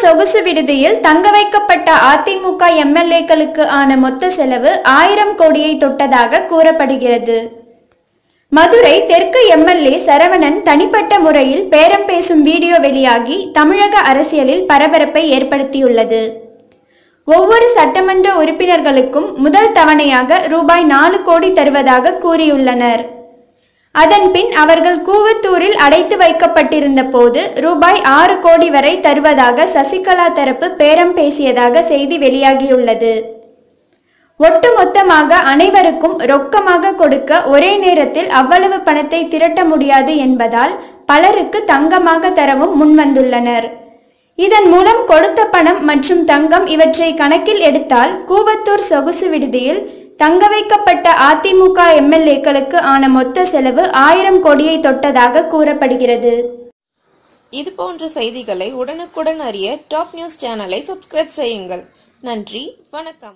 சொகுசு விடுதியில் தங்க வைக்கப்பட்ட அதிமுக எம்எல்ஏக்களுக்கு ஆன மொத்த செலவு ஆயிரம் கோடியை தொட்டதாக கூறப்படுகிறது. மதுரை தெற்கு எம்எல்ஏ சரவணன் தனிப்பட்ட முறையில் பேரம் பேசும் வீடியோ வெளியாகி தமிழக அரசியலில் பரபரப்பை ஏற்படுத்தியுள்ளது. ஒவ்வொரு சட்டமன்ற உறுப்பினர்களுக்கும் முதல் தவணையாக ரூபாய் நாலு கோடி தருவதாக கூறியுள்ளனர். அதன்பின் அவர்கள் கூவத்தூரில் அடைத்து வைக்கப்பட்டிருந்த போது ரூபாய் ஆறு கோடி வரை தருவதாக சசிகலா தரப்பு பேரம் பேசியதாக செய்தி வெளியாகியுள்ளது. ஒட்டுமொத்தமாக அனைவருக்கும் ரொக்கமாக கொடுக்க ஒரே நேரத்தில் அவ்வளவு பணத்தை திரட்ட முடியாது என்பதால் பலருக்கு தங்கமாக தரவும் முன்வந்துள்ளனர். இதன் மூலம் கொடுத்த பணம் மற்றும் தங்கம் இவற்றை கணக்கில் எடுத்தால் கூவத்தூர் சொகுசு விடுதியில் தங்க வைக்கப்பட்ட அதிமுக எம்எல்ஏக்களுக்கு ஆன மொத்த செலவு ஆயிரம் கோடியை தொட்டதாக கூறப்படுகிறது. இது போன்ற செய்திகளை உடனுக்குடன் அறிய டாப் நியூஸ் சேனலை சப்ஸ்கிரைப் செய்யுங்கள். நன்றி வணக்கம்.